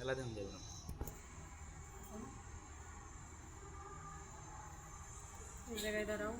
খেলা দেন যাবে না জায়গায় দাঁড়াও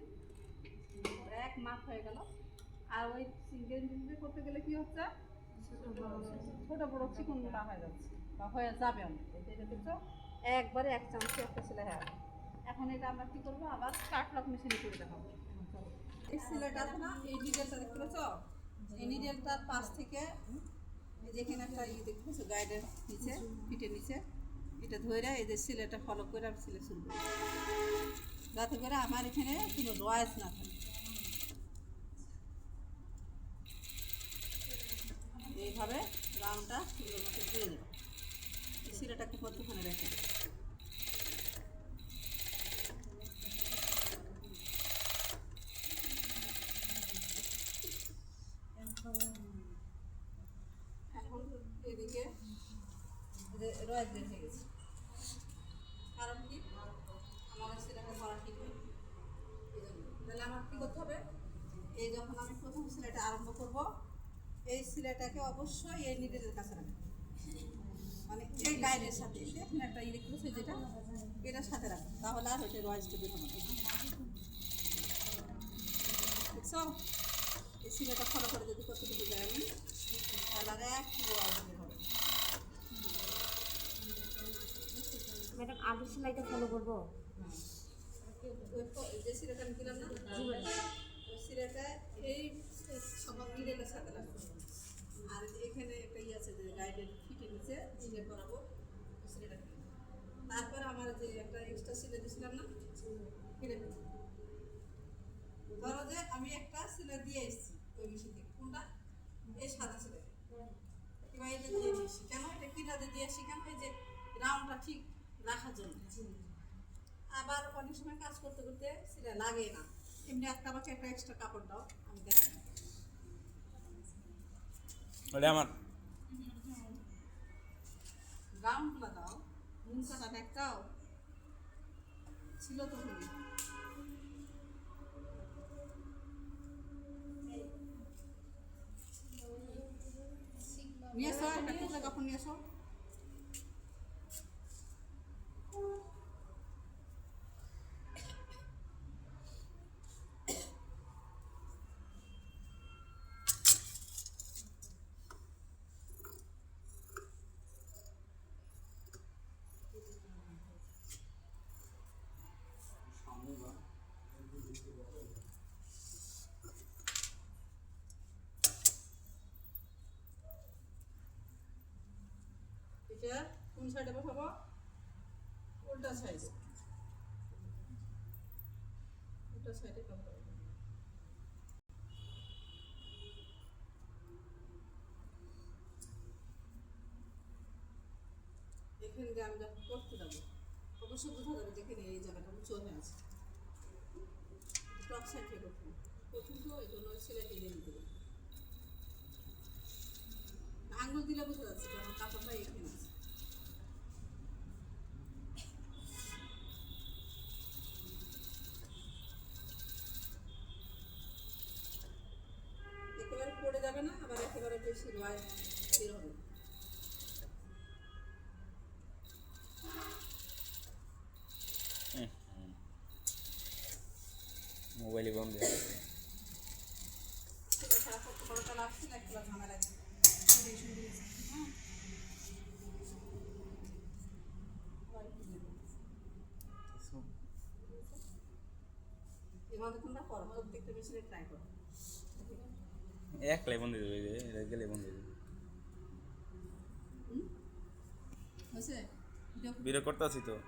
করেছি এক মাস হয়ে গেল। আর ওই সিঙ্গেল মিলিয়ে করতে গেলে কি হচ্ছে? ছোট বড় চিকন মোটা হয়ে যাচ্ছে, বা হয়ে যাবে অনেক। একবারে এক চামচে একটা সেলাই হয়ে এখন এটা আমরা কি করব? আবার কাট লক মেশিনে করে দেখাবো। এই সেলাইটা আছে না, এই ডিটেলটা দেখতে পাচ্ছ? এই নিডেলটার পাশ থেকে যেখানে একটা ইয়ে দেখতে পাচ্ছ? গাইডের নিচে, পিঠের নিচে। এটা ধরে এই যে ফলো করে আমি সিলাই শুরু করি যাতে করে আমার এখানে কোনো রয়েস না থাকে। এইভাবে রাউন্ডটা সুন্দর মতো দিয়ে দেবো। শিরাটাকে কতক্ষণে রেখে এখন এদিকে রয়েস হয়ে গেছে কারণ কি আমার সেলাইটা করা ঠিক হয়নি এই জন্য। তাহলে আমার কী করতে হবে। এই যখন আমি প্রথম সেলাইটা আরম্ভ করব, এই সেলাইটাকে অবশ্যই এই নিডেলের কাছে রাখব মানে এই গাইডের সাথে এখানে একটা করেছে যেটা? এটার সাথে রাখব তাহলে আর ওইটা রয়েসটা বের হবে দেখছ? এই সিলাইটা ফলো করে যদি কতটুকু যায় আমি তাহলে আর এক বের হবে। ম্যাডাম, আগের সেলাইটা ফলো করব? যে আমি দিলাম এই লাগবে আর এখানে একটা ইয়ে আছে যে গাইডের ফিটে নিচে সিলে করাবো তারপর আমার যে একটা এক্সট্রা সিলে দিয়েছিলাম না কিনে ধরো যে আমি একটা সিলে দিয়ে এসেছি ওই মেশিন থেকে কোনটা এই সাদা সিলে এবার এটা দিয়ে দিয়েছি কেন এটা কিনাতে দিয়ে আসি কেন এই যে, রাউন্ডটা ঠিক রাখার জন্য। আবার অনেক সময় কাজ করতে করতে সেটা লাগে না। এমনি একটা আমাকে একটা এক্সট্রা কাপড় দাও আমি দেখাই। ওটা আমার। রাউন্ডগুলো দাও নুন কাটা একটাও ছিল তো নিয়ে এসো একটা টুকরা কাপড় নিয়ে এসো। এটা কোন সাইডে বসাবো? উল্টা সাইডে উল্টা সাইডে কাপড় এখানে দিয়ে আমি যখন করতে যাব অবশ্যই বোঝা যাবে যেখানে এই জায়গাটা হয়ে আছে। টপ সাইড থেকে করতে। প্রথম তো এই জন্য সেলাই দিয়ে নিতে হবে। আঙুল দিলে বোঝা যাচ্ছে, কারণ কাপড়টা এখানে আছে একেবারে পড়ে যাবে না আবার একেবারে বেশি রয় বের হবে না। মোবাইলে বন্ধ হয়ে গেছে। সেটা সারা কত বড় তালা আসছে না একবার ঝামেলা রেশন দিয়েছে হ্যাঁ এভাবে তোমরা প্রত্যেকটা মেশিনে ট্রাই করো একলাই বন্ধ দেবে এটা গেলে বন্ধ দেবে। হুম? হয়েছে? করতে আছি তো?